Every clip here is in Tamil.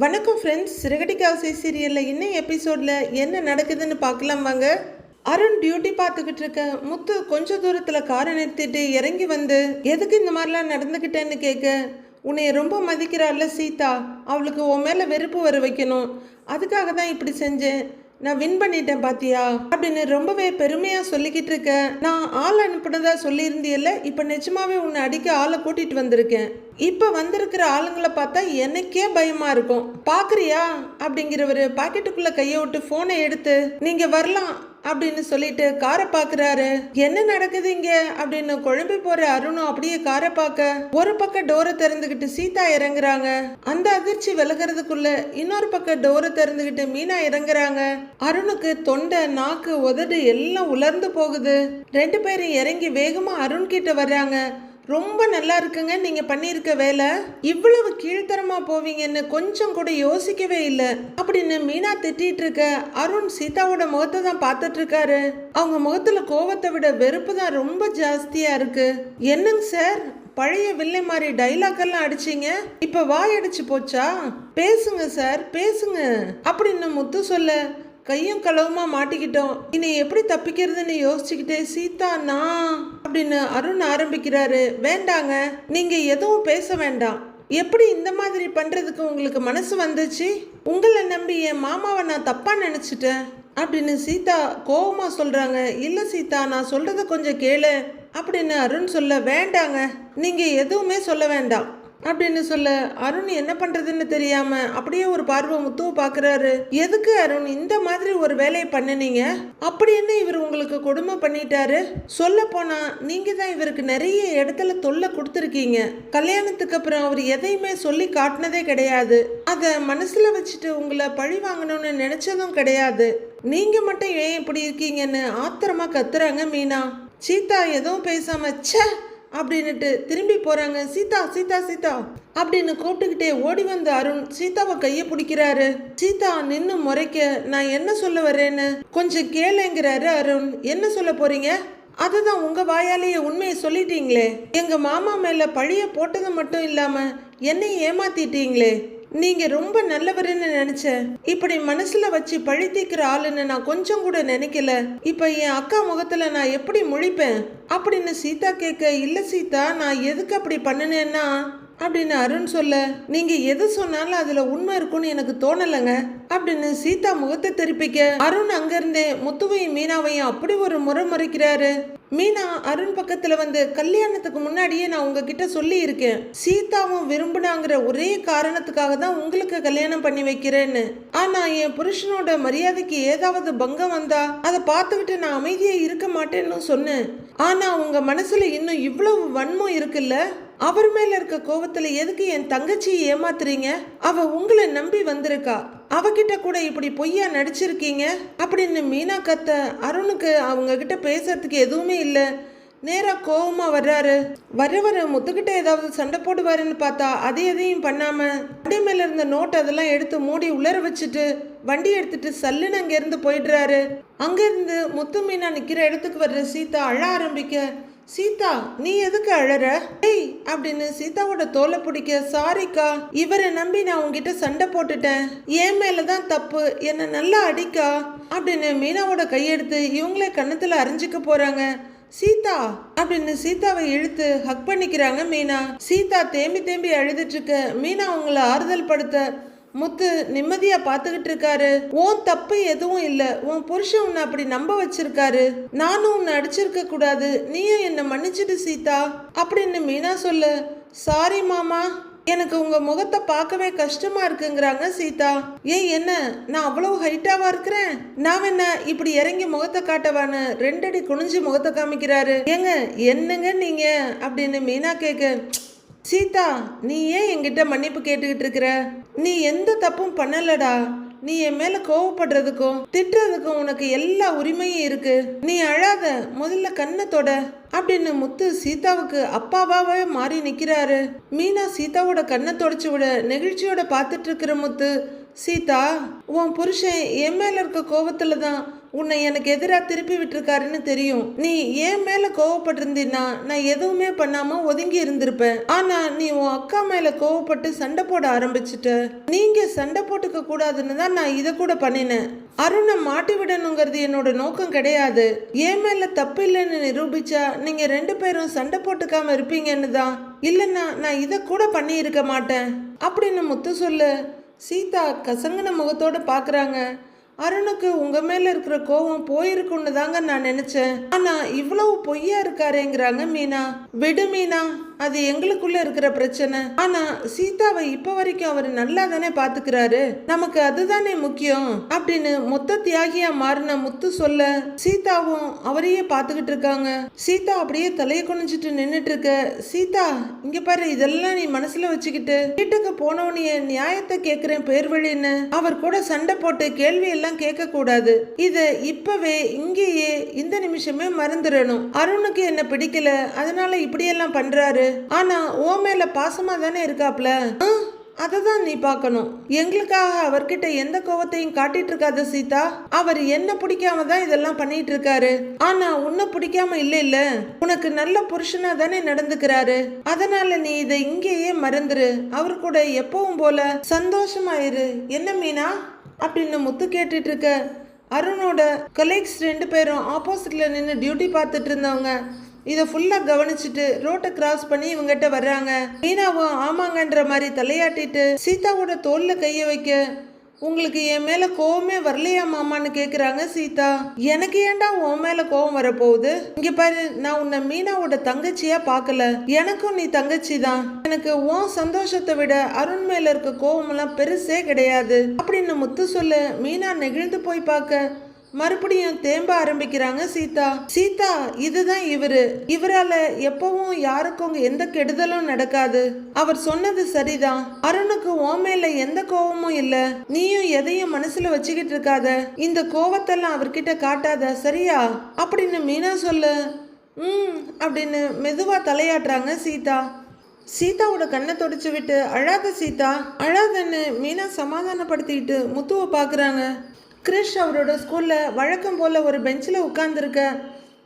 வணக்கம் ஃப்ரெண்ட்ஸ் சிறகடிக்க ஆசை சீரியலில் இன்னும் எபிசோடில் என்ன நடக்குதுன்னு பார்க்கலாம் வாங்க. அருண் டியூட்டி பார்த்துக்கிட்டு இருக்க. முத்து கொஞ்ச தூரத்தில் காரை நிறுத்திட்டு இறங்கி வந்து எதுக்கு இந்த மாதிரிலாம் நடந்துக்கிட்டேன்னு கேட்க? உன்னைய ரொம்ப மதிக்கிறாள்ல சீதா. அவளுக்கு உன் மேலே வெறுப்பு வர வைக்கணும். அதுக்காக தான் இப்படி செஞ்சேன். நான் வின் பண்ணிட்டேன் பாத்தியா? அப்படின்னு ரொம்பவே பெருமையா சொல்லிக்கிட்டு இருக்கேன் நான் ஆள் அனுப்புனதா சொல்லியிருந்தியல்ல இப்ப நிஜமாவே உன்னை அடிக்க ஆளை கூட்டிட்டு வந்திருக்கேன். இப்போ வந்திருக்கிற ஆளுங்களை பார்த்தா எனக்கே பயமாக இருக்கும். பார்க்குறியா அப்படிங்கிறவர் பாக்கெட்டுக்குள்ளே கையை விட்டு ஃபோனை எடுத்து நீங்கள் வரலாம் அப்படின்னு சொல்லிட்டு காரை பாக்குறாரு. என்ன நடக்குது இங்க? அப்படின்னு குழம்பி போற அருணும் அப்படியே காரை பார்க்க ஒரு பக்கம் டோரை திறந்துகிட்டு சீதா இறங்குறாங்க. அந்த அதிர்ச்சி விலகிறதுக்குள்ள இன்னொரு பக்கம் டோரை திறந்துகிட்டு மீனா இறங்குறாங்க. அருணுக்கு தொண்டை நாக்கு உதடு எல்லாம் உலர்ந்து போகுது. ரெண்டு பேரும் இறங்கி வேகமா அருண் கிட்ட வர்றாங்க. ரொம்ப நல்லா இருக்குங்க. நீங்கள் பண்ணியிருக்க வேலை. இவ்வளவு கீழ்த்தரமாக போவீங்கன்னு கொஞ்சம் கூட யோசிக்கவே இல்லை. அப்படின்னு மீனா திட்டிகிட்டு இருக்க அருண் சீதாவோட முகத்தை தான் பார்த்துட்டு இருக்காரு. அவங்க முகத்தில் கோவத்தை விட வெறுப்பு தான் ரொம்ப ஜாஸ்தியாக இருக்கு. என்னங்க சார்? பழைய வில்லை மாதிரி டைலாக் எல்லாம் அடிச்சீங்க. இப்போ வாய் அடிச்சு போச்சா? பேசுங்க சார் பேசுங்க. அப்படின்னு முத்து சொல்ல கையும் களவுமா மாட்டிக்கிட்டோம். இனி எப்படி தப்பிக்கிறதுன்னு யோசிச்சுக்கிட்டே சீதா நான் அப்படின்னு அருண் ஆரம்பிக்கிறாரு. வேண்டாங்க நீங்க எதுவும் பேச வேண்டாம். எப்படி இந்த மாதிரி பண்றதுக்கு உங்களுக்கு மனசு வந்துச்சு? உங்களை நம்பி என் மாமாவை நான் தப்பா நினைச்சிட்டேன் அப்படின்னு சீதா கோபமா சொல்றாங்க. இல்ல சீதா நான் சொல்றத கொஞ்சம் கேளு அப்படின்னு அருண் சொல்ல வேண்டாங்க நீங்க எதுவுமே சொல்ல வேண்டாம். அப்படின்னு சொல்ல அருண் என்ன பண்றதுன்னு தெரியாம அப்படியே ஒரு பார்வை முத்துவை பாக்குறாரு. எதுக்கு அருண் இந்த மாதிரி ஒரு வேலையை பண்ணுனீங்க? அப்படி என்ன இவர் உங்களுக்கு கொடுமை பண்ணிட்டாரு? சொல்ல போனா நீங்க தான் இவருக்கு நிறைய இடத்துல தொல்லை கொடுத்துருக்கீங்க. கல்யாணத்துக்கு அப்புறம் அவர் எதையுமே சொல்லி காட்டினதே கிடையாது. அதை மனசுல வச்சுட்டு உங்களை பழி வாங்கணும்னு நினைச்சதும் கிடையாது. நீங்க மட்டும் ஏன் இப்படி இருக்கீங்கன்னு ஆத்திரமா கத்துறாங்க மீனா. சீதா எதுவும் பேசாம ச்சே அப்படின்னுட்டு திரும்பி போகிறாங்க சீதா சீதா சீதா அப்படின்னு கூப்பிட்டுக்கிட்டே ஓடி வந்த அருண் சீதாவை கையை பிடிக்கிறாரு. சீதா நின்று முறைக்க நான் என்ன சொல்ல வரேன்னு கொஞ்சம் கேளுங்கிறாரு அருண். என்ன சொல்ல போறீங்க? அதுதான் உங்க வாயாலேயே உண்மையை சொல்லிட்டீங்களே. எங்க மாமா மேல பழிய போட்டது மட்டும் இல்லாம என்னை ஏமாத்திட்டீங்களே. நீங்க ரொம்ப நல்லவருன்னு நினைச்சேன். இப்படி மனசுல வச்சு பழி தீக்கிற ஆளுன்னு நான் கொஞ்சம் கூட நினைக்கல. இப்ப என் அக்கா முகத்துல நான் எப்படி முழிப்பேன்? அப்படின்னு சீதா கேட்க இல்ல சீதா நான் எதுக்கு அப்படி பண்ணினேன்னா அப்படின்னு அருண் சொல்ல நீங்க எது சொன்னாலும் அதுல உண்மை இருக்கும்னு எனக்கு தோணலைங்க அப்படின்னு சீதா முகத்தை தெரிப்பிக்க அருண் அங்கிருந்தே முத்துவையும் மீனாவையும் அப்படி ஒரு முறை முறைக்கிறாரு. மீனா அருண் பக்கத்துல வந்து கல்யாணத்துக்கு முன்னாடியே நான் உங்ககிட்ட சொல்லி இருக்கேன் சீதாவும் விரும்புனாங்கிற ஒரே காரணத்துக்காக தான் உங்களுக்கு கல்யாணம் பண்ணி வைக்கிறேன்னு. ஆனா என் புருஷனோட மரியாதைக்கு ஏதாவது பங்கம் வந்தா அதை பார்த்துக்கிட்டு நான் அமைதியா இருக்க மாட்டேன்னு சொன்னேன். ஆனா உங்க மனசுல இன்னும் இவ்வளவு வன்மம் இருக்குல்ல? அவர் மேல இருக்க கோவத்துல எதுக்கு என் தங்கச்சியை ஏமாத்துறீங்க? அவ உங்களை நம்பி வந்திருக்கா. அவகிட்ட கூட இப்படி பொய்யா நடிச்சிருக்கீங்க? அப்படின்னு மீனா கத்த அருணுக்கு அவங்க கிட்ட பேசுறதுக்கு எதுவுமே இல்லை. நேரா கோவமா வர்றாரு. வர வர முத்துக்கிட்ட ஏதாவது சண்டை போடுவாருன்னு பார்த்தா அது எதையும் பண்ணாம வண்டி மேல இருந்த நோட் அதெல்லாம் எடுத்து மூடி உலர வச்சுட்டு வண்டி எடுத்துட்டு சல்லுன்னு அங்கேருந்து போயிடுறாரு. அங்கேருந்து முத்து மீனா நிக்கிற இடத்துக்கு வர்ற சீதா அழ ஆரம்பிக்க சீதா நீ எதுக்கு அழற? ஏய் அப்படின்னு சீதாவோட தோலை பிடிக்க சாரிக்கா இவரை நம்பி நான் உங்ககிட்ட சண்டை போட்டுட்டேன். என் மேலதான் தப்பு. என்ன நல்லா அடிக்கா அப்படின்னு மீனாவோட கையெடுத்து இவங்களே கன்னத்துல அரைஞ்சிக்க போறாங்க. சீதா அப்படின்னு சீதாவை இழுத்து ஹக் பண்ணிக்கிறாங்க மீனா. சீதா தேம்பி தேம்பி அழுதுட்டு இருக்க. மீனா அவங்கள ஆறுதல் படுத்த முத்து நிம்மதியா பாத்துக்கிட்டு இருக்காரு. உன் தப்பு எதுவும் இல்ல. உன் புருஷன் உன்னை அப்படி நம்ப வச்சிருக்காரு. நானும் உன்னை அடிச்சிருக்க கூடாது. நீயும் என்ன மன்னிச்சிட்டு சீதா. அப்படின்னு மீனா சொல்லு. சாரி மாமா. எனக்கு உங்க முகத்தை பார்க்கவே கஷ்டமா இருக்குங்கிறாங்க சீதா. ஏன் என்ன? நான் அவ்வளவு ஹைட்டாவா இருக்கிறேன்? நான் என்ன இப்படி இறங்கி முகத்தை காட்டவான்னு ரெண்டடி குனிஞ்சு முகத்தை காமிக்கிறாரு? ஏங்க என்னங்க நீங்க? அப்படின்னு மீனா கேட்க சீதா நீ ஏன் என்கிட்ட மன்னிப்பு கேட்டுக்கிட்டு இருக்கிற? நீ எந்த தப்பும் பண்ணலடா. நீ என் மேல கோவப்படுறதுக்கும் திட்டுறதுக்கும் உனக்கு எல்லா உரிமையும் இருக்கு. நீ அழாத முதல்ல கண்ணை தொட அப்படின்னு முத்து சீதாவுக்கு அப்பாவாவே மாறி நிக்கிறாரு. மீனா சீதாவோட கண்ணை தொடச்சு விட நெகிழ்ச்சியோட பார்த்துட்டு இருக்கிற முத்து சீதா உன் புருஷன் என் மேல இருக்க கோவத்துல தான் உன்னை எனக்கு எதிராக திருப்பி விட்டுருக்காருன்னு தெரியும். நீ ஏன் மேல கோவப்பட்டிருந்தீன்னா நான் எதுவுமே பண்ணாம ஒதுங்கி இருந்திருப்பேன். ஆனா நீ உன் அக்கா மேல கோவப்பட்டு சண்டை போட ஆரம்பிச்சிட்ட. நீங்க சண்டை போட்டுக்க கூடாதுன்னு தான் நான் இதை கூட பண்ணினேன். அருணை மாட்டி விடணுங்கிறது என்னோட நோக்கம் கிடையாது. ஏன் மேல தப்பு இல்லைன்னு நிரூபிச்சா நீங்க ரெண்டு பேரும் சண்டை போட்டுக்காம இருப்பீங்கன்னு தான். இல்லைன்னா நான் இதை கூட பண்ணி இருக்க மாட்டேன். அப்படின்னு முத்து சொல்லு. சீதா கசங்கின முகத்தோட பார்க்குறாங்க அருணுக்கு உங்க மேல இருக்கிற கோவம் போயிருக்குன்னு தாங்க நான் நினைச்சேன். ஆனா இவ்வளவு பொய்யா இருக்காருங்கிறாங்க மீனா. விடு மீனா. அது எங்களுக்குள்ள இருக்கிற பிரச்சனை. ஆனா சீதாவை இப்ப வரைக்கும் அவர் நல்லா தானே பாத்துக்கிறாரு? நமக்கு அதுதானே முக்கியம் அப்படின்னு மொத்த தியாகியா மாறின முத்து சொல்ல சீதாவும் அவரையே பாத்துக்கிட்டு இருக்காங்க. சீதா அப்படியே தலையை குனிஞ்சிட்டு நின்னுட்டு இருக்க சீதா இங்க பாரு இதெல்லாம் நீ மனசுல வச்சுக்கிட்டு வீட்டுக்கு போனவனைய நியாயத்தை கேக்குறேன் பேர் வழின்னு. அவர் கூட சண்டை போட்டு கேள்வி எல்லாம் கேட்க கூடாது. இத இப்பவே இங்கேயே இந்த நிமிஷமே மறந்துடணும். அருணுக்கு என்ன பிடிக்கல அதனால இப்படியெல்லாம் பண்றாரு. ஆனா ஓ மேல பாசமா தானே இருக்காப்ல? அதை தான் நீ பார்க்கணும் எங்களுக்காக அவர்கிட்ட எந்த கோவத்தையும் காட்டிட்டு இருக்காத சீதா. அவர் என்ன பிடிக்காம தான் இதெல்லாம் பண்ணிட்டு இருக்காரு. ஆனா உன்னை பிடிக்காம இல்ல இல்ல. உனக்கு நல்ல புருஷனா தானே நடந்துக்கிறாரு. அதனால நீ இதை இங்கேயே மறந்துரு. அவர் கூட எப்பவும் போல சந்தோஷமாயிரு என்ன மீனா? அப்படின்னு முத்து கேட்டுட்டு இருக்க அருணோட கொலீக்ஸ் ரெண்டு பேரும் ஆப்போசிட்ல நின்று டியூட்டி பார்த்துட்டு இருந்தவங்க. இதை ஃபுல்லாக கவனிச்சுட்டு ரோட்டை கிராஸ் பண்ணி இவங்ககிட்ட வர்றாங்க. மீனாவும் ஆமாங்கன்ற மாதிரி தலையாட்டிட்டு சீதாவோட தோல்ல கையை வைக்க உங்களுக்கு என் மேல கோவமே வரலையா மாமான்னு கேக்குறாங்க சீதா. எனக்கு ஏன்டா உன் மேல கோவம் வரப்போகுது? இங்க பாரு நான் உன்னை மீனாவோட தங்கச்சியா பார்க்கல எனக்கும் நீ தங்கச்சி தான். எனக்கு உன் சந்தோஷத்தை விட அருண் மேல இருக்க கோவமெல்லாம் பெருசே கிடையாது. அப்படின்னு முத்து சொல்ல மீனா நெகிழ்ந்து போய் பார்க்க மறுபடியும் தேம்ப ஆரம்பிக்கிறாங்க சீதா. சீதா இதுதான் இவரு. இவரால எப்பவும் யாருக்கும் எந்த கெடுதலும் நடக்காது. அவர் சொன்னது சரிதான். அருணுக்கு உன் மேல எந்த கோவமும் இல்ல. நீயும் எதையும் மனசுல வச்சுக்கிட்டு இருக்காத. இந்த கோவத்தெல்லாம் அவர்கிட்ட காட்டாத சரியா? அப்படின்னு மீனா சொல்லு. ம் அப்படின்னு மெதுவா தலையாட்டுறாங்க சீதா. சீதாவோட கண்ணை தொடச்சு விட்டு அழாத சீதா. அழாதன்னு மீனா சமாதானப்படுத்திக்கிட்டு முத்துவை பார்க்குறாங்க கிரிஷ் அவரோட ஸ்கூலில் வழக்கம் போல் ஒரு பெஞ்சில் உட்காந்துருக்க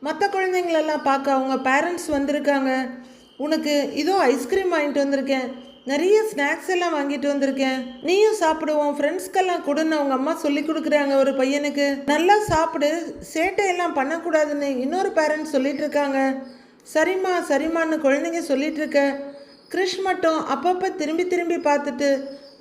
மற்ற குழந்தைங்களெல்லாம் பார்க்க அவங்க பேரண்ட்ஸ் வந்திருக்காங்க. உனக்கு இதோ ஐஸ்கிரீம் வாங்கிட்டு வந்திருக்கேன். நிறைய ஸ்நாக்ஸ் எல்லாம் வாங்கிட்டு வந்திருக்கேன். நீயும் சாப்பிடுவோம் ஃப்ரெண்ட்ஸ்க்கெல்லாம் கொடுன்னு அவங்க அம்மா சொல்லி கொடுக்குறாங்க ஒரு பையனுக்கு. நல்லா சாப்பிடு சேட்டையெல்லாம் பண்ணக்கூடாதுன்னு இன்னொரு பேரண்ட்ஸ் சொல்லிட்டு இருக்காங்க. சரிம்மா சரிம்மான்னு குழந்தைங்க சொல்லிட்டு இருக்க. கிரிஷ் மட்டும் அப்பப்போ திரும்பி திரும்பி பார்த்துட்டு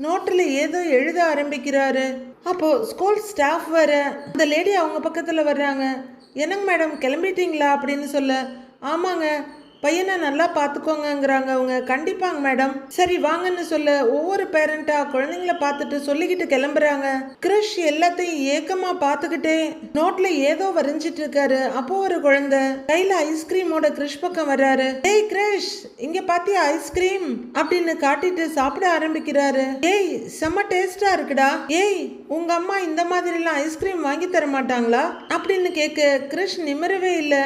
நோட்டில் ஏதோ எழுத ஆரம்பிக்கிறாரு. அப்போ ஸ்கூல் ஸ்டாஃப் வர அந்த லேடி அவங்க பக்கத்தில் வர்றாங்க. என்னங்க மேடம் கிளம்பிட்டீங்களா அப்படின்னு சொல்ல ஆமாங்க. பையனை நல்லா பார்த்துக்கோங்கிறாங்க அவங்க. கண்டிப்பாங்க மேடம். சரி வாங்கன்னு சொல்ல ஒவ்வொரு பேரண்டா குழந்தைங்கள பார்த்துட்டு சொல்லிக்கிட்டு கிளம்புறாங்க. கிரிஷ் எல்லாத்தையும் ஏக்கமா பார்த்துக்கிட்டே நோட்ல ஏதோ வரைஞ்சிட்டு இருக்காரு. அப்போ ஒரு குழந்தை கையில ஐஸ்கிரீமோட கிரிஷ் பக்கம் வர்றாரு. ஏய் கிரிஷ் இங்க பாத்தியா ஐஸ்கிரீம் அப்படின்னு காட்டிட்டு சாப்பிட ஆரம்பிக்கிறாரு. ஏய் செம்ம டேஸ்டா இருக்குடா. ஏய் உங்க அம்மா இந்த மாதிரிலாம் ஐஸ்கிரீம் வாங்கி தர மாட்டாங்களா? அப்படின்னு கேட்க கிரிஷ் நிமிரவே இல்லை.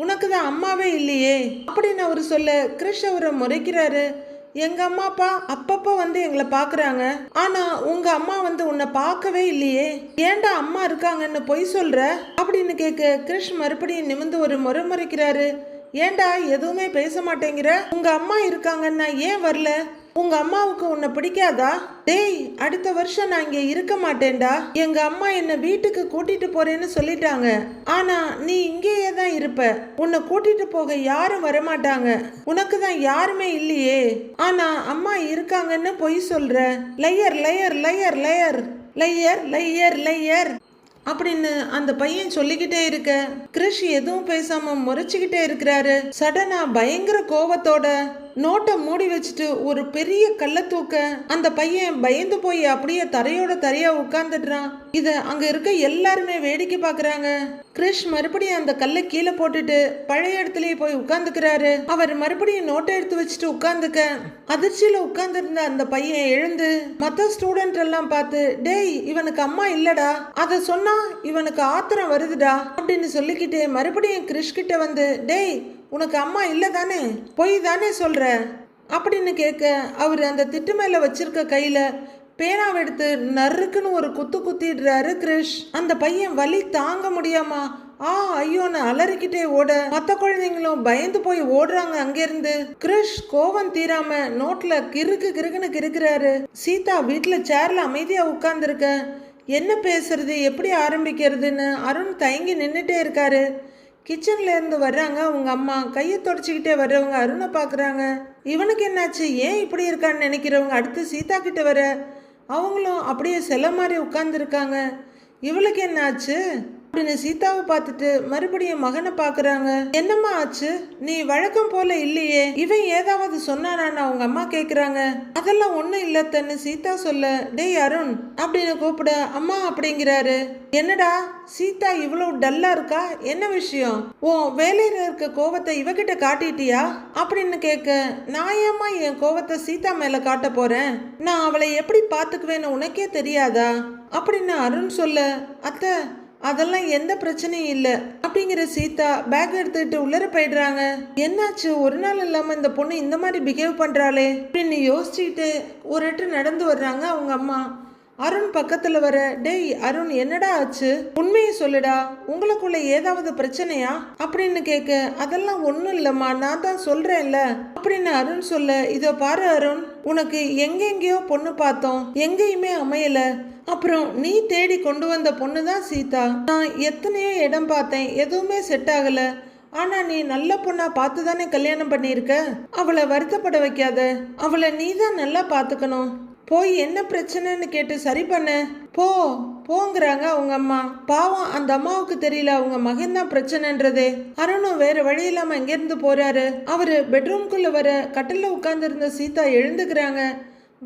உனக்கு தான் அம்மாவே இல்லையே. அப்படின்னு அவர் சொல்ல கிருஷ் அவரை முறைக்கிறாரு. எங்க அம்மா அப்பா அப்பப்போ வந்து எங்களை பாக்குறாங்க ஆனா உங்க அம்மா வந்து உன்னை பார்க்கவே இல்லையே. ஏன்டா அம்மா இருக்காங்கன்னு பொய் சொல்ற? அப்படின்னு கேட்க கிருஷ் மறுபடியும் நிமிந்து ஒரு முறை முறைக்கிறாரு. ஏன்டா எதுவுமே பேச மாட்டேங்கிற? உங்க அம்மா இருக்காங்கன்னா ஏன் வரல? உங்க அம்மாவுக்கு உன்னை பிடிக்காதா? டேய் அடுத்த வருஷம் நான் இங்க இருக்க மாட்டேன்டா. எங்க அம்மா என்ன வீட்டுக்கு கூட்டிட்டு போறேன்னு சொல்லிட்டாங்க. ஆனா நீ இங்கேயே தான் இருப்ப. உன்னை கூட்டிட்டு போக யாரும் வரமாட்டாங்க. உனக்கு தான் யாருமே இல்லையே. ஆனா அம்மா இருக்காங்கன்னு பொய் சொல்ற. Liar liar liar liar. Liar liar liar. அப்படின்னு அந்த பையன் சொல்லிக்கிட்டே இருக்க. கிருஷ் எதுவும் பேசாம முறைச்சுக்கிட்டே இருக்கிறாரு. சடனா பயங்கர கோவத்தோட நோட்டை மூடி வச்சுட்டு ஒரு பெரிய கல்லை தூக்க அந்த பையன் பயந்து போய் அப்படியே தரையோட தரையா உட்கார்ந்துடுறான். இத அங்க இருக்க எல்லாருமே வேடிக்கை பாக்குறாங்க. கிரிஷ் மறுபடியும் அந்த கல்லை கீழே போட்டுட்டு பழைய இடத்துலயே போய் உட்கார்ந்துக்கிறாரு. அவர் மறுபடியும் நோட்டை எடுத்து வச்சுட்டு உட்கார்ந்துக்க அதிர்ச்சியில உட்கார்ந்துருந்த அந்த பையன் எழுந்து மத்த ஸ்டூடெண்ட் எல்லாம் பார்த்து டேய் இவனுக்கு அம்மா இல்லடா. அத சொன்னா இவனுக்கு ஆத்திரம் வருதுடா. அப்படின்னு சொல்லிக்கிட்டு மறுபடியும் கிரிஷ் கிட்ட வந்து டேய் உனக்கு அம்மா இல்லை தானே? பொய் தானே சொல்கிற அப்படின்னு கேட்க அவர் அந்த திட்டு மேலே வச்சிருக்க கையில் பேனாவை எடுத்து நறுக்குன்னு ஒரு குத்து குத்திடுறாரு கிரிஷ். அந்த பையன் வலி தாங்க முடியாமா ஆ ஐயோன்னு அலறிக்கிட்டே ஓட மற்ற குழந்தைங்களும் பயந்து போய் ஓடுறாங்க அங்கிருந்து. கிரிஷ் கோவம் தீராம நோட்ல கிறுக்கு கிறுக்குன்னு கிறுக்குறாரு. சீதா வீட்டில் சேர்ல அமைதியா உட்கார்ந்துருக்க என்ன பேசுறது? எப்படி ஆரம்பிக்கிறதுன்னு? அருண் தயங்கி நின்றுட்டே இருக்காரு. கிச்சன்லேருந்து வர்றாங்க. அவங்க அம்மா கையை தொடச்சிக்கிட்டே வர்றவங்க அருணை பார்க்குறாங்க இவனுக்கு என்னாச்சு? ஏன் இப்படி இருக்கான்னு நினைக்கிறவங்க அடுத்து சீதா கிட்ட வர. அவங்களும் அப்படியே செல்ல மாதிரி உட்காந்துருக்காங்க இவளுக்கு என்னாச்சு? அப்படின்னு சீதாவை பார்த்துட்டு மறுபடியும் மகனை பாக்குறாங்க என்னம்மா ஆச்சு? நீ வழக்கம் போல இல்லையே. இவன் ஏதாவது சொன்னானான்னு அவங்க அம்மா கேக்குறாங்க. அதெல்லாம் ஒண்ணும் இல்ல தன்னு சீதா சொல்ல டேய் அருண் அப்படின்னு கூப்பிட அம்மா அப்படிங்கிறாரு. என்னடா சீதா இவ்வளவு டல்லா இருக்கா? என்ன விஷயம்? உன் வேலையில இருக்க கோவத்தை இவகிட்ட காட்டிட்டியா? அப்படின்னு கேட்க நான் ஏம்மா என் கோவத்தை சீதா மேல காட்ட போறேன்? நான் அவளை எப்படி பாத்துக்குவேன்னு உனக்கே தெரியாதா? அப்படின்னு அருண் சொல்ல அத்தை அதெல்லாம் எந்த பிரச்சனையும் இல்லை. அப்படிங்கிற சீதா பேக் எடுத்துக்கிட்டு உள்ளர போயிடுறாங்க. என்னாச்சு? ஒரு நாள் இல்லாமல் இந்த பொண்ணு இந்த மாதிரி பிஹேவ் பண்ணுறாளே அப்படின்னு யோசிச்சுக்கிட்டு ஒரு எட்டு நடந்து வர்றாங்க அவங்க அம்மா. அருண் பக்கத்துல வர டேய் அருண் என்னடா ஆச்சு? உண்மையை சொல்லுடா. உங்களுக்குள்ள ஏதாவது பிரச்சனையா? அப்படின்னு கேட்க அதெல்லாம் ஒன்றும் இல்லைம்மா நான் தான் சொல்றேன்ல. அப்படின்னு அருண் சொல்ல இதோ பாரு அருண் உனக்கு எங்கெங்கேயோ பொண்ணு பார்த்தோம். எங்கேயுமே அமையல. அப்புறம் நீ தேடி கொண்டு வந்த பொண்ணு தான் சீதா. நான் எத்தனையோ இடம் பார்த்தேன் எதுவுமே செட் ஆகல. ஆனா நீ நல்ல பொண்ணா பார்த்து தானே கல்யாணம் பண்ணியிருக்க? அவளை வருத்தப்பட வைக்காத. அவளை நீ தான் நல்லா பார்த்துக்கணும். போய் என்ன பிரச்சனைன்னு கேட்டு சரி பண்ண. போ போங்கிறாங்க அவங்க அம்மா. பாவம் அந்த அம்மாவுக்கு தெரியல அவங்க மகன் தான் பிரச்சனைன்றதே. அருணும் வேற வழி இல்லாம இங்கிருந்து போறாரு. அவரு பெட்ரூம்குள்ள வர கட்டில உட்கார்ந்திருந்த சீதா எழுந்துக்கிறாங்க.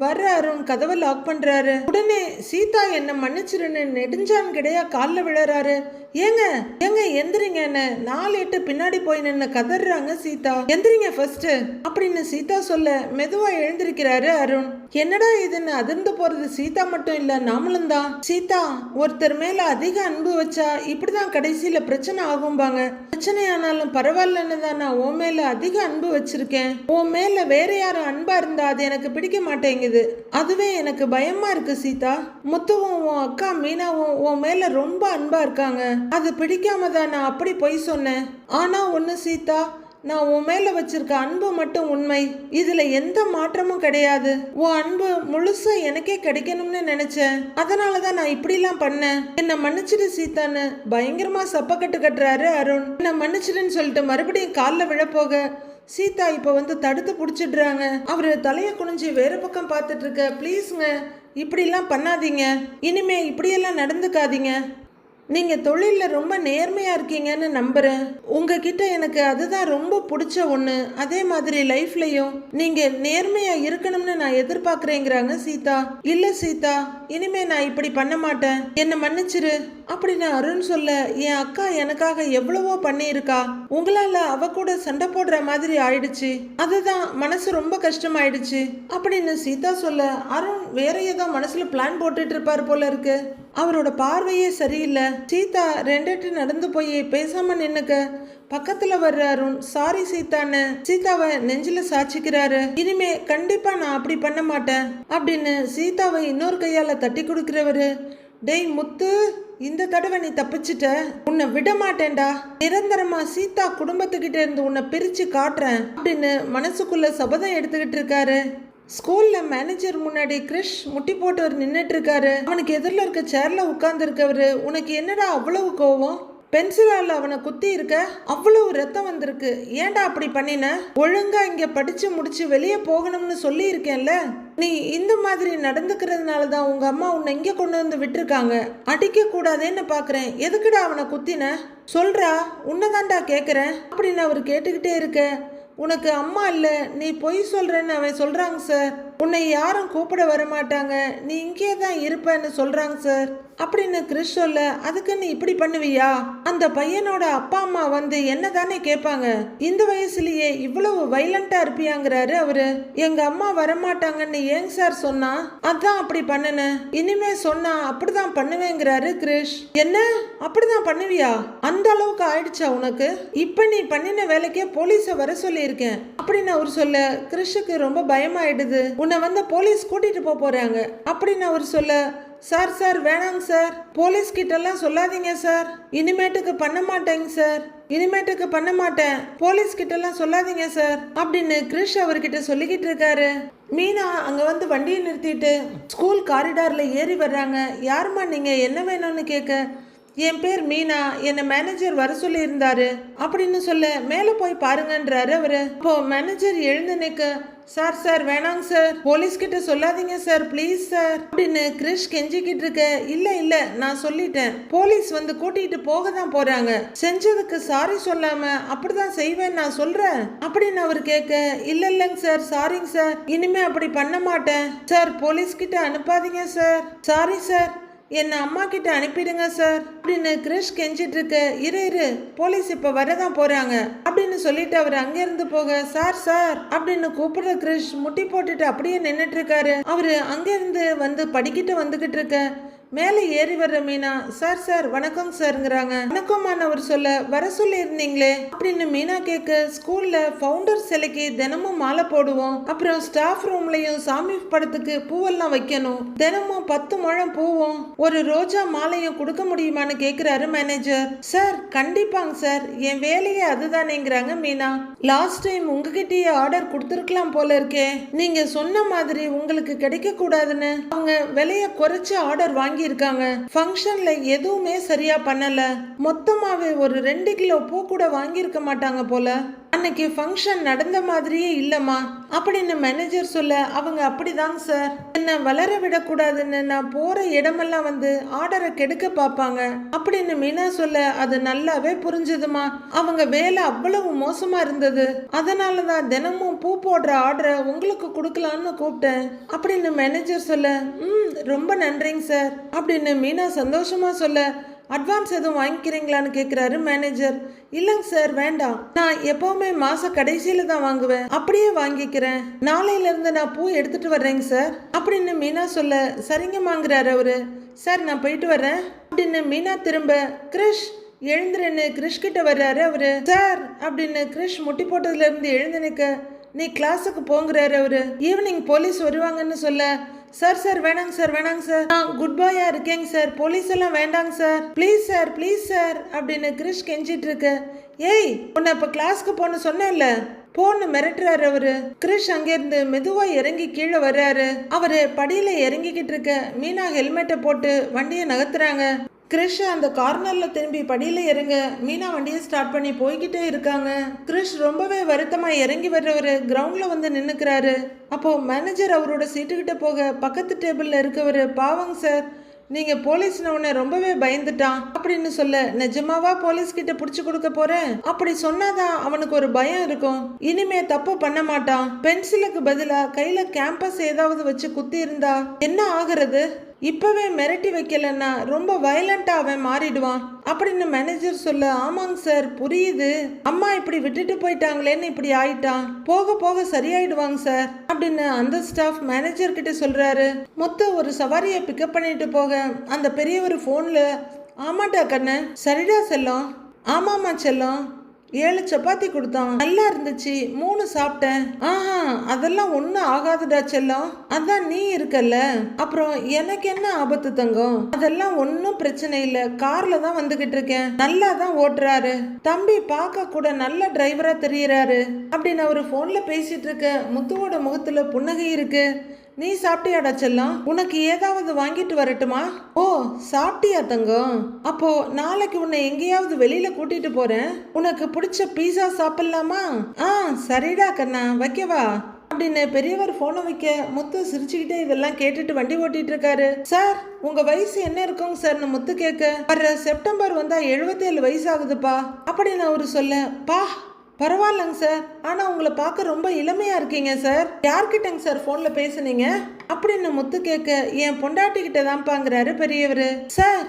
வர்ற அருண் கதவை லாக் பண்றாரு. உடனே சீதா என்ன மன்னிச்சிருன்னு நெடுஞ்சான் கிடையா காலில் விழறாரு. ஏங்க ஏங்க எந்திரிங்கன்னு நாலு எட்டு பின்னாடி போய் நின்று கதறாங்க சீதா. எந்திரிங்க ஃபர்ஸ்ட் அப்படின்னு சீதா சொல்ல மெதுவா எழுந்திருக்கிறாரு அருண். என்னடா இதுன்னு அதிர்ந்து போறது சீதா மட்டும் இல்ல நாமளும் தான். சீதா ஒருத்தர் மேல அதிக அன்பு வச்சா இப்படிதான் கடைசியில பிரச்சனை ஆகும்பாங்க. பிரச்சனை ஆனாலும் பரவாயில்லன்னு தான் நான் உன் மேல அதிக அன்பு வச்சிருக்கேன். உன் மேல வேற யாரும் அன்பா இருந்தா அது எனக்கு பிடிக்க மாட்டேங்க மாட்டேங்குது. அதுவே எனக்கு பயமா இருக்கு சீதா. முத்துவும் உன் அக்கா மீனாவும் உன் மேல ரொம்ப அன்பா இருக்காங்க. அது பிடிக்காம தான் நான் அப்படி பொய் சொன்னேன். ஆனா ஒன்னு சீதா. நான் உன் மேல வச்சிருக்க அன்பு மட்டும் உண்மை. இதுல எந்த மாற்றமும் கிடையாது. உன் அன்பு முழுசா எனக்கே கிடைக்கணும்னு நினைச்சேன். அதனால தான் நான் இப்படிலாம் பண்ணேன். என்ன மன்னிச்சிடு சீதான்னு பயங்கரமா சப்பக்கட்டு கட்டுறாரு அருண். என்ன மன்னிச்சிடுன்னு சொல்லிட்டு மறுபடியும் காலில் விழப்போக. சீதா இப்போ வந்து தடுத்து பிடிச்சிடுறாங்க. அவரு தலையை குனிஞ்சு வேற பக்கம் பார்த்துட்டு இருக்க ப்ளீஸுங்க இப்படிலாம் பண்ணாதீங்க. இனிமே இப்படியெல்லாம் நடந்துக்காதீங்க. நீங்க தொழிலில் ரொம்ப நேர்மையா இருக்கீங்கன்னு நம்புறேன். உங்ககிட்ட எனக்கு அதுதான் ரொம்ப பிடிச்ச ஒன்று அதே மாதிரி லைஃப்லையும் நீங்க நேர்மையா இருக்கணும்னு நான் எதிர்பார்க்குறேங்கிறாங்க சீதா. இல்ல சீதா இனிமே நான் இப்படி பண்ண மாட்டேன். என்ன மன்னிச்சிரு. அப்படின்னு அருண் சொல்ல என் அக்கா எனக்காக எவ்வளவோ பண்ணியிருக்கா. உங்களால அவ கூட சண்டை போடுற மாதிரி ஆயிடுச்சு. அதுதான் மனசு ரொம்ப கஷ்டமாயிடுச்சு. அப்படின்னு சீதா சொல்ல அருண் வேற ஏதோ மனசுல பிளான் போட்டுட்டு இருப்பார் போல இருக்கு. அவரோட பார்வையே சரியில்லை. சீதா ரெண்டுட்டு நடந்து போய் பேசாம நின்னுக்க. பக்கத்துல வர்ற அருண் சாரி சீதான்னு. சீதாவை நெஞ்சில சாட்சிக்கிறாரு. இனிமே கண்டிப்பா நான் அப்படி பண்ண மாட்டேன். அப்படின்னு சீதாவை இன்னொரு கையால தட்டி கொடுக்கிறவரு. டேய் முத்து இந்த தடவை நீ தப்பிச்சிட்ட. உன்னை விட மாட்டேன்டா. நிரந்தரமா சீதா குடும்பத்துக்கிட்ட இருந்து உன்னை பிரிச்சு காட்டுறேன். அப்படின்னு மனசுக்குள்ள சபதம் எடுத்துக்கிட்டு இருக்காரு. ஸ்கூல்ல மேனேஜர் முன்னாடி கிரிஷ் முட்டி போட்டவர் நின்றுட்டு இருக்காரு அவனுக்கு எதிரில் இருக்க சேர்ல உட்கார்ந்துருக்கவர். உனக்கு என்னடா அவ்வளவு கோவம்? பென்சிலால் அவனை குத்தி இருக்க? அவ்வளவு ரத்தம் வந்திருக்கு. ஏன்டா அப்படி பண்ணின? ஒழுங்கா இங்க படிச்சு முடிச்சு வெளியே போகணும்னு சொல்லி இருக்கேன்ல நீ இந்த மாதிரி நடந்துக்கிறதுனால தான் உங்க அம்மா உன்னை இங்கே கொண்டு வந்து விட்டுருக்காங்க. அடிக்க கூடாதேன்னு பாக்குறேன். எதுக்குடா அவனை குத்தின? சொல்றா உன்னதான்டா கேட்குறேன் அப்படின்னு அவர் கேட்டுக்கிட்டே இருக்க. உனக்கு அம்மா இல்லை நீ பொய் சொல்கிறேன்னு அவன் சொல்கிறாங்க சார் உன்னை யாரும் கூப்பிட வரமாட்டாங்க. நீ இங்கே தான் இருப்பேன்னு சொல்றாங்க சார். அப்படின்னு கிறிஸ் சொல்ல அதுக்கு நீ இப்படி பண்ணுவியா? அந்த பையனோட அப்பா அம்மா வந்து என்ன தானே கேட்பாங்க. இந்த வயசுலயே இவ்வளவு வைலண்டா இருப்பியாங்கிறாரு அவரு. எங்க அம்மா வரமாட்டாங்கன்னு ஏங்க சார் சொன்னா? அதான் அப்படி பண்ணுனேன் இனிமே சொன்னா அப்படிதான் பண்ணுவேங்கிறாரு கிரிஷ் என்ன? அப்படிதான் பண்ணுவியா? அந்த அளவுக்கு ஆயிடுச்சா உனக்கு? இப்ப நீ பண்ணின வேலைக்கே போலீஸ வர சொல்லியிருக்கேன். அப்படின்னு அவர் சொல்ல கிறிஷுக்கு ரொம்ப பயமாயிடுது. உன்னை வந்து போலீஸ் கூட்டிகிட்டு போக போகிறாங்க அப்படின்னு அவர் சொல்ல சார் சார் வேணாங்க சார். போலீஸ் கிட்டலாம் சொல்லாதீங்க சார். இனிமேட்டுக்கு பண்ண மாட்டேங்க சார். இனிமேட்டுக்கு பண்ண மாட்டேன். போலீஸ் கிட்டலாம் சொல்லாதீங்க சார். அப்படின்னு கிரிஷ் அவர்கிட்ட சொல்லிக்கிட்டு இருக்காரு. மீனா அங்க வந்து வண்டியை நிறுத்திட்டு ஸ்கூல் காரிடார்ல ஏறி வர்றாங்க. யாரும்மா நீங்க? என்ன வேணும்னு கேட்க என் பேர் மீனா என்னை மேனேஜர் வர சொல்லியிருந்தாரு. அப்படின்னு சொல்ல மேலே போய் பாருங்கன்றாரு அவரு. அப்போ மேனேஜர் எழுந்து நிற்க சார் சார் வேணாங்க சார் போலீஸ் கிட்ட சொல்லாதீங்க சார் ப்ளீஸ் சார் அப்படின்னு கிரிஷ் கெஞ்சிக்கிட்டு இருக்க இல்ல இல்ல நான் சொல்லிட்டேன். போலீஸ் வந்து கூட்டிட்டு போக தான் போறாங்க. செஞ்சதுக்கு சாரி சொல்லாம அப்படிதான் செய்வேன் நான் சொல்றேன். அப்படின்னு அவர் கேட்க இல்ல இல்லைங்க சார் சாரிங்க சார் இனிமே அப்படி பண்ண மாட்டேன். சார் போலீஸ் கிட்ட அனுப்பாதீங்க சார் சாரி சார் என்னை அம்மா கிட்ட அனுப்பிடுங்க சார் அப்படின்னு கிரிஷ் கெஞ்சிட்டு இருக்க இரு இரு போலீஸ் இப்ப வரதான் போறாங்க. அப்படின்னு சொல்லிட்டு அவர் அங்கிருந்து போக சார் சார் அப்படின்னு கூப்பிடுற கிரிஷ் முட்டி போட்டுட்டு அப்படியே நின்றுட்டு இருக்காரு அவரு அங்கிருந்து வந்து படிக்கிட்டு வந்துகிட்டு இருக்க மேலே ஏறி வர்ற மீனா சார் சார் வணக்கம் சார்ங்கிறாங்க. வணக்கமானவர் சொல்ல வர சொல்லி இருந்தீங்களே அப்படின்னு மீனா கேட்க ஸ்கூல்ல ஃபவுண்டர் சிலைக்கு தினமும் மாலை போடுவோம். அப்புறம் ஸ்டாஃப் ரூம்லயும் சாமி படத்துக்கு பூவெல்லாம் வைக்கணும். தினமும் பத்து முழம் பூவும். ஒரு ரோஜா மாலையும் கொடுக்க முடியுமான்னு கேக்குறாரு மேனேஜர் சார் கண்டிப்பாங்க சார். என் வேலையே அதுதானேங்கிறாங்க மீனா. லாஸ்ட் டைம் உங்ககிட்டயே ஆர்டர் கொடுத்துருக்கலாம் போல இருக்கே. நீங்க சொன்ன மாதிரி உங்களுக்கு கிடைக்க கூடாதுன்னு அவங்க விலைய குறைச்சு ஆர்டர் வாங்கி இருக்காங்க. ஃபங்க்ஷன்ல எதுவுமே சரியா பண்ணல. மொத்தமாவே ஒரு ரெண்டு கிலோ பூ கூட வாங்கியிருக்க மாட்டாங்க போல. அன்னைக்கு ஃபங்க்ஷன் நடந்த மாதிரியே இல்லைம்மா. அப்படின்னு மேனேஜர் சொல்ல அவங்க அப்படிதாங்க சார். என்ன வளர விடக்கூடாதுன்னு நான் போகிற இடமெல்லாம் வந்து ஆர்டரை கெடுக்க பார்ப்பாங்க. அப்படின்னு மீனா சொல்ல அது நல்லாவே புரிஞ்சுதுமா அவங்க வேலை அவ்வளவு மோசமாக இருந்தது. அதனால தான் தினமும் பூ போடுற ஆர்டரை உங்களுக்கு கொடுக்கலான்னு கூப்பிட்டேன். அப்படின்னு மேனேஜர் சொல்ல ம் ரொம்ப நன்றிங்க சார். அப்படின்னு மீனா சந்தோஷமாக சொல்ல அட்வான்ஸ் எதுவும் வாங்கிக்கிறீங்களான்னு கேட்குறாரு மேனேஜர். இல்லைங்க சார் வேண்டாம். நான் எப்போவுமே மாச கடைசியில தான் வாங்குவேன். அப்படியே வாங்கிக்கிறேன். நாளையிலேருந்து நான் பூ எடுத்துட்டு வர்றேங்க சார். அப்படின்னு மீனா சொல்ல சரிங்கம்மாங்கிறாரு அவரு. சார் நான் போயிட்டு வர்றேன். அப்படின்னு மீனா திரும்ப கிரிஷ் எழுந்துருன்னு கிரிஷ் கிட்ட வர்றாரு அவரு. சார் அப்படின்னு கிரிஷ் முட்டி போட்டதுல இருந்து எழுந்து நிற்க நீ கிளாஸுக்கு போங்கிறாரு அவரு. ஈவினிங் போலீஸ் வருவாங்கன்னு சொல்ல சார் சார் வேணாங்க சார் வேணாங்க சார். நான் குட் பாயா இருக்கேங்க சார். போலீஸ் எல்லாம் வேண்டாங்க sir. Please sir please sir அப்படின்னு கிரிஷ் கெஞ்சிட்டு இருக்க. ஏய் உன்னை இப்போ கிளாஸ்க்கு போன சொன்னேன்ல. போன்னு மிரட்டுறாரு அவரு. கிரிஷ் அங்கேருந்து மெதுவா இறங்கி கீழே வர்றாரு. அவரு படியில இறங்கிக்கிட்டு இருக்க. மீனா ஹெல்மெட்டை போட்டு வண்டியை நகர்த்துறாங்க. கிரிஷ் அந்த கார்னரில் திரும்பி படியில் இறங்க. மீனா வண்டியை ஸ்டார்ட் பண்ணி போய்கிட்டே இருக்காங்க. கிரிஷ் ரொம்பவே வருத்தமாக இறங்கி வர்றவர் கிரவுண்டில் வந்து நின்றுக்கிறாரு அப்போ மேனேஜர் அவரோட சீட்டுக்கிட்ட போக பக்கத்து டேபிளில் இருக்கவரு பாவங்க சார் நீங்கள் போலீஸ்னவனை ரொம்பவே பயந்துட்டான். அப்படின்னு சொல்ல நிஜமாவா போலீஸ் கிட்ட பிடிச்சி கொடுக்க போறேன்? அப்படி சொன்னாதான் அவனுக்கு ஒரு பயம் இருக்கும். இனிமே தப்பு பண்ண மாட்டான். பென்சிலுக்கு பதிலாக கையில கேம்பஸ் ஏதாவது வச்சு குத்தி இருந்தா என்ன ஆகுறது? இப்போவே மிரட்டி வைக்கலன்னா ரொம்ப வயலண்டாக அவன் மாறிடுவான். அப்படின்னு மேனேஜர் சொல்ல ஆமாங்க சார் புரியுது. அம்மா இப்படி விட்டுட்டு போயிட்டாங்களேன்னு இப்படி ஆயிட்டான். போக போக சரியாயிடுவாங்க சார் அப்படின்னு அந்த ஸ்டாஃப் மேனேஜர் கிட்ட சொல்றாரு. மொத்த ஒரு சவாரியை பிக்கப் பண்ணிட்டு போக அந்த பெரியவர் ஃபோன்ல ஆமாட்டா கண்ணு. சரிடா செல்லம். ஆமாம்மா செல்லம். ஏழு சப்பாத்தி கொடுத்தான். நல்லா இருந்துச்சு. மூணு சாப்பிட்டேன். ஆஹா அதெல்லாம் ஒன்றும் ஆகாதுடா செல்லம் அதான் நீ இருக்கல்ல. அப்புறம் எனக்கு என்ன ஆபத்து தங்கம்? அதெல்லாம் ஒன்றும் பிரச்சனை இல்லை. கார்ல தான் வந்துகிட்டு இருக்கேன். நல்லா தான் ஓட்டுறாரு. தம்பி பார்க்க கூட நல்ல டிரைவரா தெரியறாரு. அப்படின்னு அவரு போன்ல பேசிட்டு இருக்க முத்துவோட முகத்துல புன்னகை இருக்கு. நீ சாப்பிட்டியாடா செல்லம்? உனக்கு ஏதாவது வாங்கிட்டு வரட்டுமா? ஓ சாப்பிட்டியா தங்கம்? அப்போ நாளைக்கு உன்னை எங்கேயாவது வெளியில கூட்டிட்டு போறேன். உனக்கு பிடிச்ச பீஸா சாப்பிடலாமா? ஆ சரிடா கண்ணா வைக்கவா அப்படின்னு பெரியவர் போனை வைக்க முத்து சிரிச்சுக்கிட்டே இதெல்லாம் கேட்டுட்டு வண்டி ஓட்டிட்டு இருக்காரு. சார் உங்க வயசு என்ன இருக்குங்க சார்னு முத்து கேட்க. வர செப்டம்பர் வந்தா 77 வயசு ஆகுதுப்பா. அப்படின்னு அவரு சொல்ல பா பரவாயில்லங்க சார். ஆனால் உங்களை பார்க்க ரொம்ப இளமையாக இருக்கீங்க சார். யார்கிட்டங்க சார் ஃபோனில் பேசுனீங்க? அப்படின்னு முத்து கேட்க என் பொண்டாட்டிக்கிட்ட தான்ப்பாங்கிறாரு பெரியவர். சார்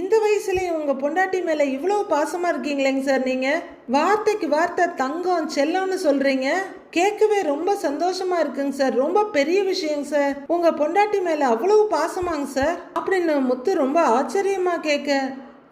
இந்த வயசுலேயும் உங்கள் பொண்டாட்டி மேலே இவ்வளோ பாசமாக இருக்கீங்களேங்க சார் நீங்கள் வார்த்தைக்கு வார்த்தை தங்கம் செல்லம்னு சொல்கிறீங்க கேட்கவே ரொம்ப சந்தோஷமா இருக்குங்க சார். ரொம்ப பெரிய விஷயங்க சார். உங்க பொண்டாட்டி மேல அவ்வளவு பாசமாங்க சார். அப்படின்னு முத்து ரொம்ப ஆச்சரியமா கேட்க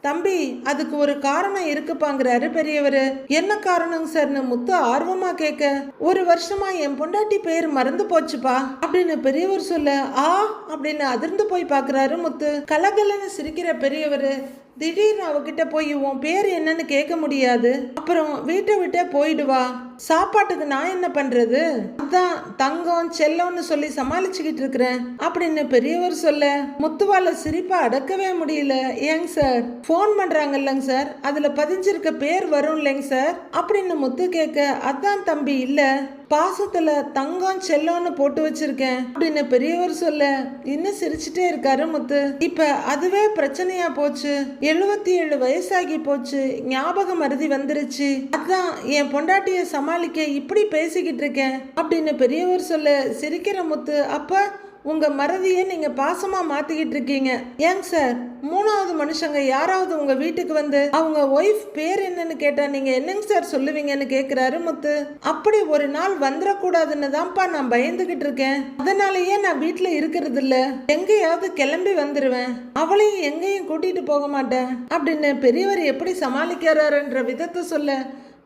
தம்பி அதுக்கு ஒரு காரணம் இருக்குப்பாங்கிறாரு பெரியவர். என்ன காரணம் சார்னு முத்து ஆர்வமா கேட்க ஒரு வருஷமா என் பொண்டாட்டி பேர் மறந்து போச்சுப்பா அப்படின்னு பெரியவர் சொல்ல ஆ அப்படின்னு அதிர்ந்து போய் பாக்குறாரு முத்து. கலகலன்னு சிரிக்கிற பெரியவர். திடீர்னு அவகிட்ட போய் உன் பேர் என்னன்னு கேட்க முடியாது. அப்புறம் வீட்டை விட்டே போயிடுவா சாப்பாட்டுக்கு நான் என்ன பண்றது? அதான் தங்கம் செல்லம்னு சொல்லி சமாளிச்சுக்கிட்டு இருக்கிறேன். அப்படின்னு பெரியவர் சொல்ல முத்துவால சிரிப்பா அடக்கவே முடியல. ஏங்க சார்? Phone பண்றாங்கல்லங்க sir. அதுல பதிஞ்சிருக்க பேர் வரும் இல்லைங்க சார். அப்படின்னு முத்து கேட்க அதான் தம்பி இல்ல. பாசத்துல தங்கம் செல்லம்னு போட்டு வச்சிருக்கேன். அப்படின்னு பெரியவர் சொல்ல இன்னும் சிரிச்சுட்டே இருக்காரு முத்து. இப்ப அதுவே பிரச்சனையா போச்சு. எழுபத்தி ஏழு வயசாகி போச்சு. ஞாபக மருதி வந்துருச்சு. அதான் என் பொண்டாட்டிய சமாளிக்க இப்படி பேசிக்கிட்டு இருக்கேன். அப்படின்னு பெரியவர் சொல்ல சிரிக்கிற முத்து அப்ப உங்கள் மறதியை நீங்கள் பாசமாக மாற்றிக்கிட்டு இருக்கீங்க. ஏங்க சார்? மூணாவது மனுஷங்க யாராவது உங்கள் வீட்டுக்கு வந்து அவங்க ஒய்ஃப் பேர் என்னன்னு கேட்டால் நீங்கள் என்னங்க சார் சொல்லுவீங்கன்னு கேட்குறாரு முத்து. அப்படி ஒரு நாள் வந்துடக்கூடாதுன்னு தான்ப்பா நான் பயந்துக்கிட்டு இருக்கேன். அதனாலயே நான் வீட்டில் இருக்கிறது இல்லை எங்கேயாவது கிளம்பி வந்துடுவேன் அவளையும் எங்கேயும் கூட்டிகிட்டு போக மாட்டேன். அப்படின்னு பெரியவர் எப்படி சமாளிக்கிறாருன்ற விதத்தை சொல்ல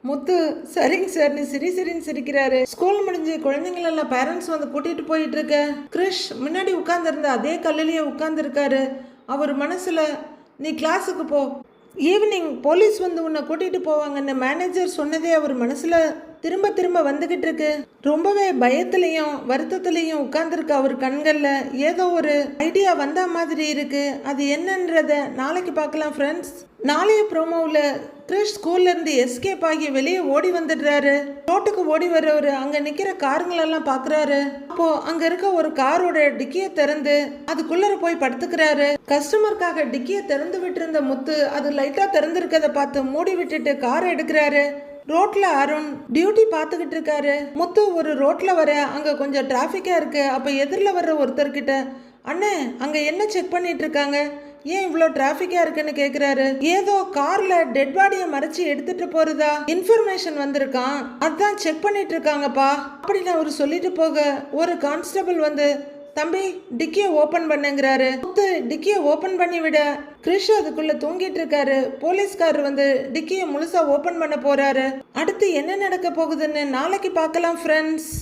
முத்து சரிங்க சார் நீ சிரி சிரின்னு சிரிக்கிறாரு. ஸ்கூல் முடிஞ்சு குழந்தைங்களெல்லாம் பேரண்ட்ஸ் வந்து கூட்டிட்டு போயிட்டு இருக்க கிரிஷ் முன்னாடி உட்கார்ந்துருந்த அதே கல்லுலயே உட்கார்ந்துருக்காரு. அவர் மனசுல நீ கிளாஸுக்கு போ. ஈவினிங் போலீஸ் வந்து உன்னை கூட்டிட்டு போவாங்கன்னு மேனேஜர் சொன்னதே அவர் மனசுல திரும்ப திரும்ப வந்துகிட்டு இருக்கு. ரொம்பவே பயத்துலயும் வருத்தத்திலையும் உட்கார்ந்துருக்க அவர் கண்களில் ஏதோ ஒரு ஐடியா வந்த மாதிரி இருக்கு. அது என்னன்றத நாளைக்கு பார்க்கலாம் ஃப்ரெண்ட்ஸ் நாளைய ப்ரோமோவில் கிறிஷ் ஸ்கூல்லேருந்து எஸ்கேப் ஆகி வெளியே ஓடி வந்துடுறாரு. ரோட்டுக்கு ஓடி வர்றவர் அங்கே நிற்கிற காருங்களெல்லாம் பார்க்குறாரு அப்போ அங்கே இருக்க ஒரு காரோட டிக்கியை திறந்து அதுக்குள்ளே போய் படுத்துக்கிறாரு. கஸ்டமருக்காக டிக்கியை திறந்து விட்டிருந்த முத்து அது லைட்டாக திறந்துருக்கதை பார்த்து மூடி விட்டுட்டு கார் எடுக்கிறாரு. ரோட்ல அருண் டியூட்டி பார்த்துக்கிட்டு இருக்காரு. முத்து ஒரு ரோட்ல வர அங்க கொஞ்சம் டிராஃபிக்கா இருக்கு. அப்ப எதிரில் வர்ற ஒருத்தர்கிட்ட அண்ணே அங்க என்ன செக் பண்ணிட்டு இருக்காங்க? ஏன் இவ்வளோ டிராஃபிக்காக இருக்குன்னு கேட்குறாரு ஏதோ கார்ல டெட் பாடியை மறைச்சு எடுத்துட்டு போறதா? இன்ஃபர்மேஷன் வந்திருக்கான். அதான் செக் பண்ணிட்டு இருக்காங்கப்பா. அப்படின்னு அவர் சொல்லிட்டு போக ஒரு கான்ஸ்டபிள் வந்து தம்பி டிக்கியை ஓபன் பண்ணுங்கிறாரு. முத்து டிக்கியை ஓபன் பண்ணி விட. கிரிஷ் அதுக்குள்ள தூங்கிட்டு இருக்காரு. போலீஸ்காரர் வந்து டிக்கியை முழுசா ஓபன் பண்ண போறாரு. அடுத்து என்ன நடக்க போகுதுன்னு நாளைக்கு பார்க்கலாம் ஃப்ரெண்ட்ஸ்